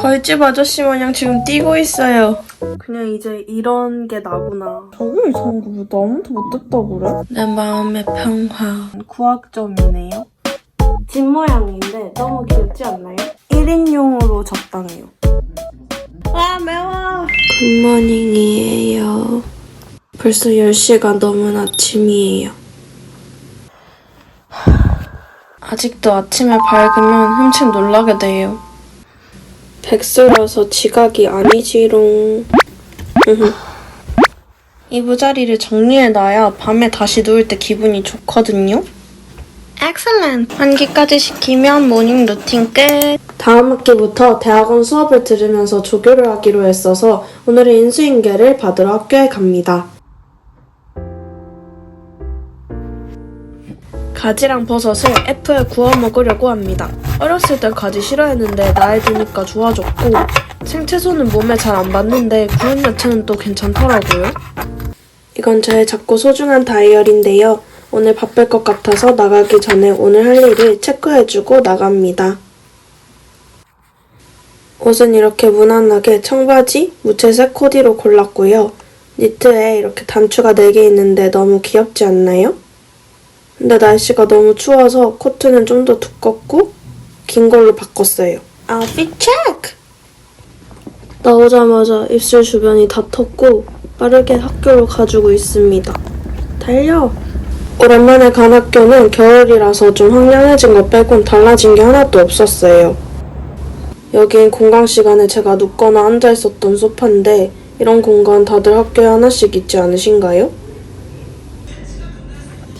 벌집 아저씨 마냥 지금 뛰고 있어요. 그냥 이제 이런 게 나구나. 저게 이상한 거왜 나한테 못됐다고 그래? 내 마음의 평화. 구학점이네요. 집 모양인데 너무 귀엽지 않나요? 1인용으로 적당해요. 아 매워. 굿모닝이에요. 벌써 10시가 넘은 아침이에요. 아직도 아침에 밝으면 흠칫 놀라게 돼요. 백수라서 지각이 아니지롱. 이부자리를 정리해놔야 밤에 다시 누울 때 기분이 좋거든요. 엑셀렌트! 환기까지 시키면 모닝 루틴 끝! 다음 학기부터 대학원 수업을 들으면서 조교를 하기로 했어서 오늘은 인수인계를 받으러 학교에 갑니다. 가지랑 버섯을 F에 구워 먹으려고 합니다. 어렸을 땐 가지 싫어했는데 나이 드니까 좋아졌고 생채소는 몸에 잘 안 받는데 구운 야채는 또 괜찮더라고요. 이건 저의 작고 소중한 다이어리인데요. 오늘 바쁠 것 같아서 나가기 전에 오늘 할 일을 체크해주고 나갑니다. 옷은 이렇게 무난하게 청바지, 무채색 코디로 골랐고요. 니트에 이렇게 단추가 4개 있는데 너무 귀엽지 않나요? 근데 날씨가 너무 추워서 코트는 좀 더 두껍고 긴 걸로 바꿨어요. 아웃핏 체크! 나오자마자 입술 주변이 다 텄고 빠르게 학교로 가지고 있습니다. 달려! 오랜만에 간 학교는 겨울이라서 좀 황량해진 것 빼곤 달라진 게 하나도 없었어요. 여긴 공강 시간에 제가 눕거나 앉아 있었던 소파인데 이런 공간 다들 학교에 하나씩 있지 않으신가요?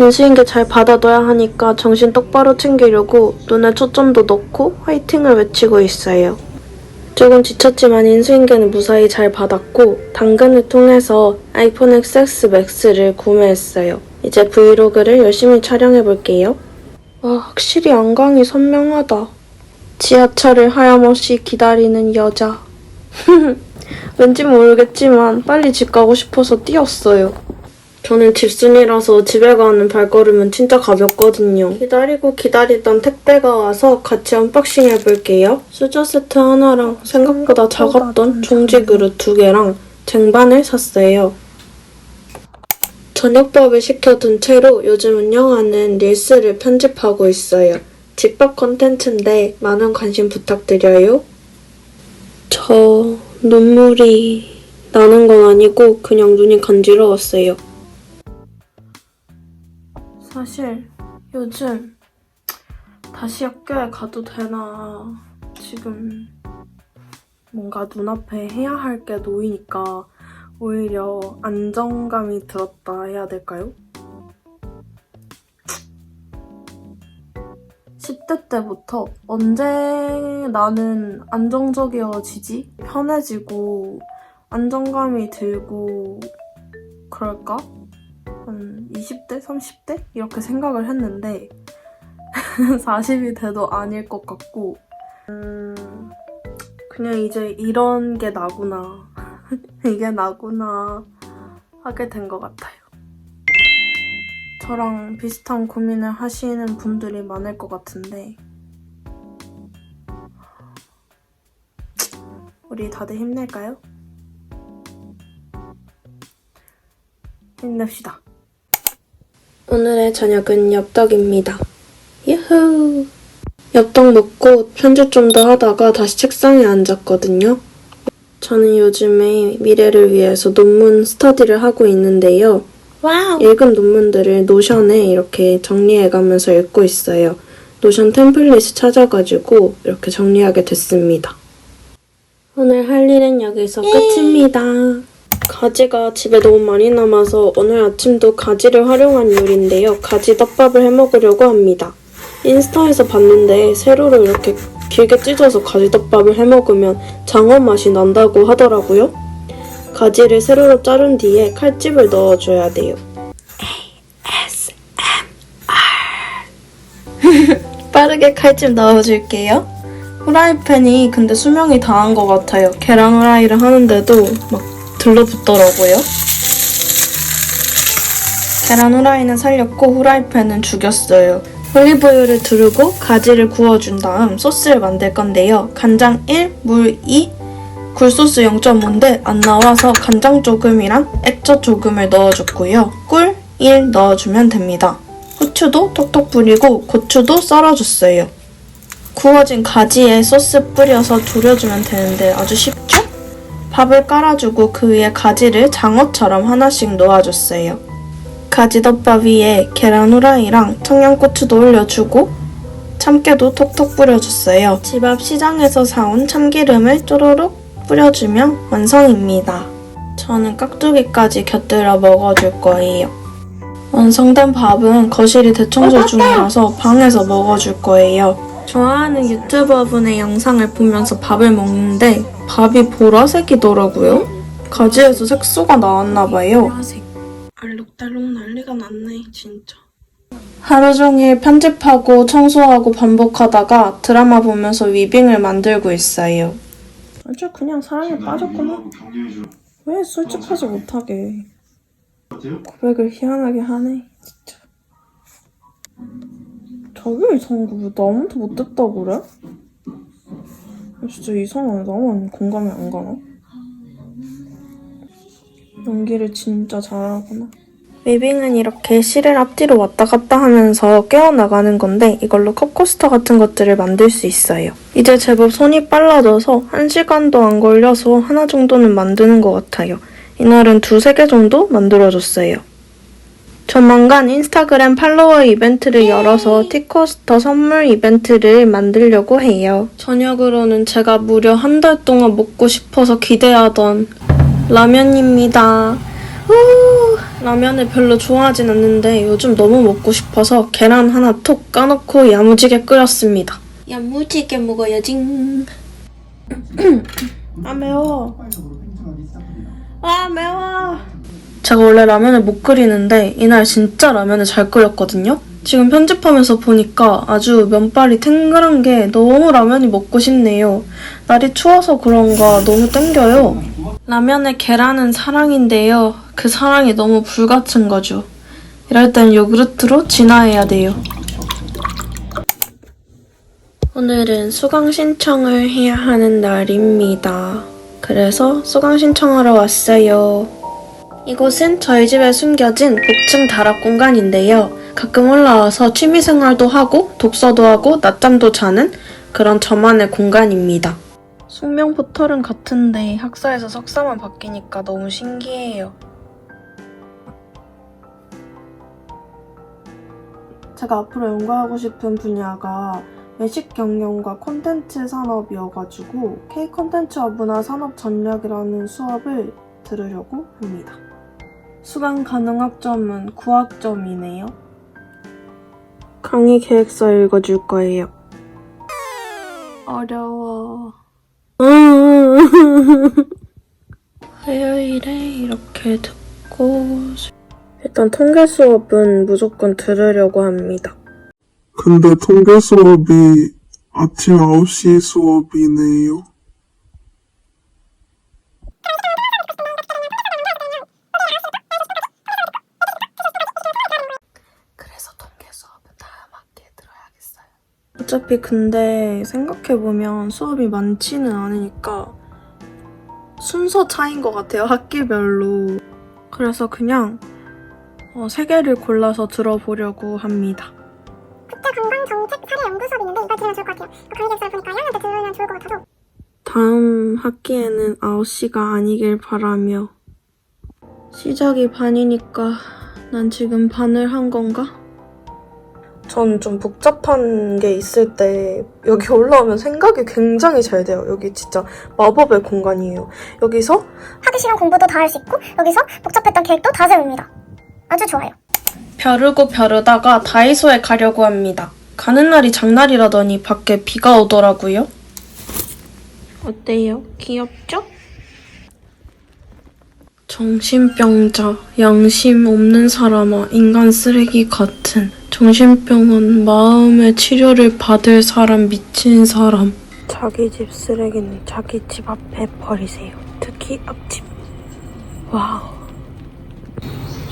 인수인계 잘 받아둬야 하니까 정신 똑바로 챙기려고 눈에 초점도 넣고 화이팅을 외치고 있어요. 조금 지쳤지만 인수인계는 무사히 잘 받았고 당근을 통해서 아이폰 XS 맥스를 구매했어요. 이제 브이로그를 열심히 촬영해 볼게요. 와 확실히 안광이 선명하다. 지하철을 하염없이 기다리는 여자. 왠지 모르겠지만 빨리 집 가고 싶어서 뛰었어요. 저는 집순이라서 집에 가는 발걸음은 진짜 가볍거든요. 기다리고 기다리던 택배가 와서 같이 언박싱 해볼게요. 수저 세트 하나랑 생각보다 작았던 종지 그릇 두 개랑 쟁반을 샀어요. 저녁밥을 시켜둔 채로 요즘 운영하는 릴스를 편집하고 있어요. 집밥 컨텐츠인데 많은 관심 부탁드려요. 저 눈물이 나는 건 아니고 그냥 눈이 간지러웠어요. 사실 요즘 다시 학교에 가도 되나 지금 뭔가 눈앞에 해야 할 게 놓이니까 오히려 안정감이 들었다 해야 될까요? 10대 때부터 언제 나는 안정적이어지지? 편해지고 안정감이 들고 그럴까? 한 20대, 30대? 이렇게 생각을 했는데 40이 돼도 아닐 것 같고 음, 그냥 이제 이런 게 나구나 이게 나구나 하게 된 것 같아요. 저랑 비슷한 고민을 하시는 분들이 많을 것 같은데 우리 다들 힘낼까요? 힘냅시다. 오늘의 저녁은 엽떡입니다. 유후! 엽떡 먹고 편집 좀 더 하다가 다시 책상에 앉았거든요. 저는 요즘에 미래를 위해서 논문 스터디를 하고 있는데요. 와우. 읽은 논문들을 노션에 이렇게 정리해가면서 읽고 있어요. 노션 템플릿을 찾아가지고 이렇게 정리하게 됐습니다. 오늘 할 일은 여기서 끝입니다. 가지가 집에 너무 많이 남아서 오늘 아침도 가지를 활용한 요리인데요. 가지 떡밥을 해 먹으려고 합니다. 인스타에서 봤는데 세로로 이렇게 길게 찢어서 가지 떡밥을 해 먹으면 장어 맛이 난다고 하더라고요. 가지를 세로로 자른 뒤에 칼집을 넣어줘야 돼요. 빠르게 칼집 넣어줄게요. 후라이팬이 근데 수명이 다한 것 같아요. 계란 후라이를 하는데도 막 들러붙더라고요. 계란 후라이는 살렸고 후라이팬은 죽였어요. 올리브유를 두르고 가지를 구워준 다음 소스를 만들 건데요. 간장 1, 물 2, 굴소스 0.5인데 안 나와서 간장 조금이랑 액젓 조금을 넣어줬고요. 꿀 1 넣어주면 됩니다. 후추도 톡톡 뿌리고 고추도 썰어줬어요. 구워진 가지에 소스 뿌려서 졸여주면 되는데 아주 쉽죠? 밥을 깔아주고 그 위에 가지를 장어처럼 하나씩 놓아줬어요. 가지덮밥 위에 계란 후라이랑 청양고추도 올려주고 참깨도 톡톡 뿌려줬어요. 집 앞 시장에서 사온 참기름을 쪼로록 뿌려주면 완성입니다. 저는 깍두기까지 곁들여 먹어줄 거예요. 완성된 밥은 거실이 대청소 중이라서 방에서 먹어줄 거예요. 좋아하는 유튜버분의 영상을 보면서 밥을 먹는데 밥이 보라색이더라고요. 가지에서 색소가 나왔나 봐요. 알록달록 난리가 났네, 진짜. 하루 종일 편집하고 청소하고 반복하다가 드라마 보면서 위빙을 만들고 있어요. 아주 그냥 사랑에 빠졌구나. 왜 솔직하지 못하게. 고백을 희한하게 하네, 진짜. 자기 이상한 거왜 나한테 못됐다고 그래? 진짜 이상하네. 나만 공감이 안 가나? 연기를 진짜 잘하구나. 웨빙은 이렇게 실을 앞뒤로 왔다 갔다 하면서 깨어나가는 건데 이걸로 컵코스터 같은 것들을 만들 수 있어요. 이제 제법 손이 빨라져서 1시간도 안 걸려서 하나 정도는 만드는 것 같아요. 이날은 두세 개 정도 만들어줬어요. 조만간 인스타그램 팔로워 이벤트를 열어서 티코스터 선물 이벤트를 만들려고 해요. 저녁으로는 제가 무려 한 달 동안 먹고 싶어서 기대하던 라면입니다. 우, 라면을 별로 좋아하진 않는데 요즘 너무 먹고 싶어서 계란 하나 톡 까놓고 야무지게 끓였습니다. 야무지게 먹어야지. 아 매워. 아 매워. 제가 원래 라면을 못 끓이는데 이날 진짜 라면을 잘 끓였거든요. 지금 편집하면서 보니까 아주 면발이 탱글한 게 너무 라면이 먹고 싶네요. 날이 추워서 그런가 너무 땡겨요. 라면에 계란은 사랑인데요. 그 사랑이 너무 불같은 거죠. 이럴 땐 요구르트로 진화해야 돼요. 오늘은 수강 신청을 해야 하는 날입니다. 그래서 수강 신청하러 왔어요. 이곳은 저희 집에 숨겨진 복층 다락 공간인데요. 가끔 올라와서 취미생활도 하고 독서도 하고 낮잠도 자는 그런 저만의 공간입니다. 숙명 포털은 같은데 학사에서 석사만 바뀌니까 너무 신기해요. 제가 앞으로 연구하고 싶은 분야가 외식 경영과 콘텐츠 산업이어가지고 K 콘텐츠와 문화 산업 전략이라는 수업을 들으려고 합니다. 수강 가능 학점은 9학점이네요. 강의 계획서 읽어줄 거예요. 어려워. 화요일에 이렇게 듣고 일단 통계 수업은 무조건 들으려고 합니다. 근데 통계 수업이 아침 9시 수업이네요. 어차피 근데 생각해보면 수업이 많지는 않으니까 순서 차인 것 같아요, 학기별로. 그래서 그냥 어, 세 개를 골라서 들어보려고 합니다. 국제 관광 정책 사례 연구 수업이 있는데 이걸 들으면 좋을 것 같아요. 그 강의 객서를 보니까 1학년 때 들으면 좋을 것 같아서 다음 학기에는 9시가 아니길 바라며 시작이 반이니까 난 지금 반을 한 건가? 전 좀 복잡한 게 있을 때 여기 올라오면 생각이 굉장히 잘 돼요. 여기 진짜 마법의 공간이에요. 여기서 하기 싫은 공부도 다 할 수 있고 여기서 복잡했던 계획도 다 세웁니다. 아주 좋아요. 벼르고 벼르다가 다이소에 가려고 합니다. 가는 날이 장날이라더니 밖에 비가 오더라고요. 어때요? 귀엽죠? 정신병자, 양심 없는 사람아, 인간 쓰레기 같은 정신병은 마음의 치료를 받을 사람, 미친 사람. 자기 집 쓰레기는 자기 집 앞에 버리세요. 특히 앞집. 와우.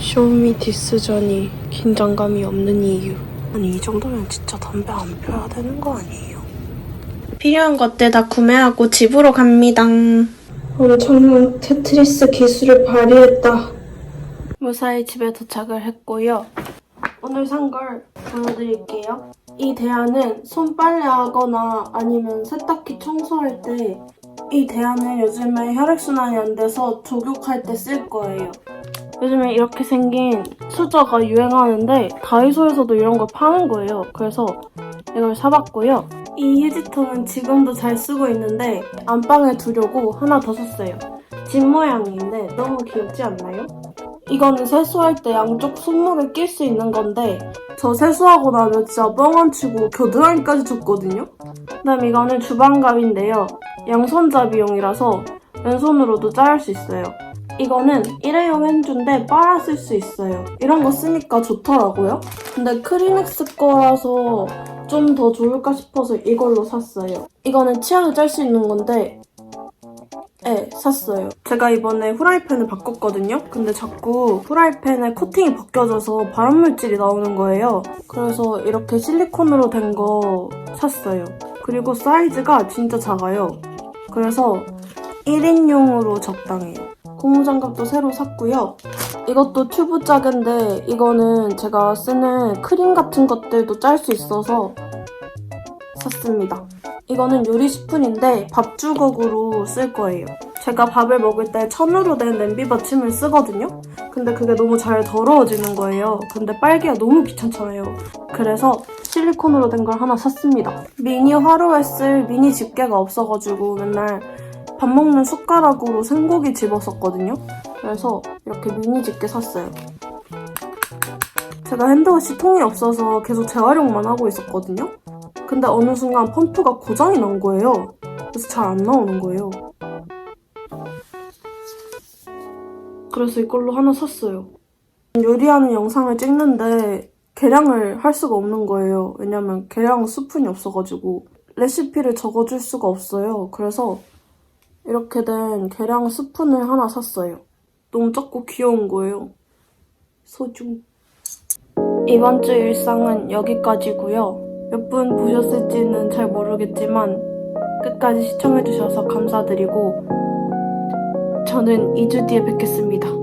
쇼미 디스전이 긴장감이 없는 이유. 아니 이 정도면 진짜 담배 안 펴야 되는 거 아니에요? 필요한 것들 다 구매하고 집으로 갑니다. 오늘 정말 테트리스 기술을 발휘했다. 무사히 집에 도착을 했고요. 오늘 산 걸 보여드릴게요. 이 대야는 손빨래 하거나 아니면 세탁기 청소할 때 이 대야는 요즘에 혈액순환이 안 돼서 족욕할 때 쓸 거예요. 요즘에 이렇게 생긴 수저가 유행하는데 다이소에서도 이런 걸 파는 거예요. 그래서 이걸 사봤고요. 이 휴지통은 지금도 잘 쓰고 있는데 안방에 두려고 하나 더 샀어요. 집 모양인데 너무 귀엽지 않나요? 이거는 세수할 때 양쪽 손목에 낄 수 있는 건데 저 세수하고 나면 진짜 뻥안 치고 겨드랑이까지 줬거든요? 그다음 이거는 주방갑인데요. 양손잡이용이라서 왼손으로도 자를 수 있어요. 이거는 일회용 행주인데 빨아 쓸 수 있어요. 이런 거 쓰니까 좋더라고요. 근데 크리넥스 거라서 좀 더 좋을까 싶어서 이걸로 샀어요. 이거는 치아를 짤 수 있는 건데 네, 샀어요. 제가 이번에 후라이팬을 바꿨거든요? 근데 자꾸 후라이팬에 코팅이 벗겨져서 발암물질이 나오는 거예요. 그래서 이렇게 실리콘으로 된 거 샀어요. 그리고 사이즈가 진짜 작아요. 그래서 1인용으로 적당해요. 고무장갑도 새로 샀고요. 이것도 튜브 짝인데 이거는 제가 쓰는 크림 같은 것들도 짤 수 있어서 샀습니다. 이거는 요리 스푼인데 밥 주걱으로 쓸 거예요. 제가 밥을 먹을 때 천으로 된 냄비 받침을 쓰거든요. 근데 그게 너무 잘 더러워지는 거예요. 근데 빨기가 너무 귀찮잖아요. 그래서 실리콘으로 된 걸 하나 샀습니다. 미니 화로에 쓸 미니 집게가 없어가지고 맨날 밥 먹는 숟가락으로 생고기 집었었거든요. 그래서 이렇게 미니 집게 샀어요. 제가 핸드워시 통이 없어서 계속 재활용만 하고 있었거든요. 근데 어느 순간 펌프가 고장이 난 거예요. 그래서 잘 안 나오는 거예요. 그래서 이걸로 하나 샀어요. 요리하는 영상을 찍는데 계량을 할 수가 없는 거예요. 왜냐면 계량 스푼이 없어가지고 레시피를 적어줄 수가 없어요. 그래서 이렇게 된 계량 스푼을 하나 샀어요. 너무 작고 귀여운 거예요. 소중. 이번 주 일상은 여기까지고요. 몇 분 보셨을지는 잘 모르겠지만 끝까지 시청해주셔서 감사드리고 저는 2주 뒤에 뵙겠습니다.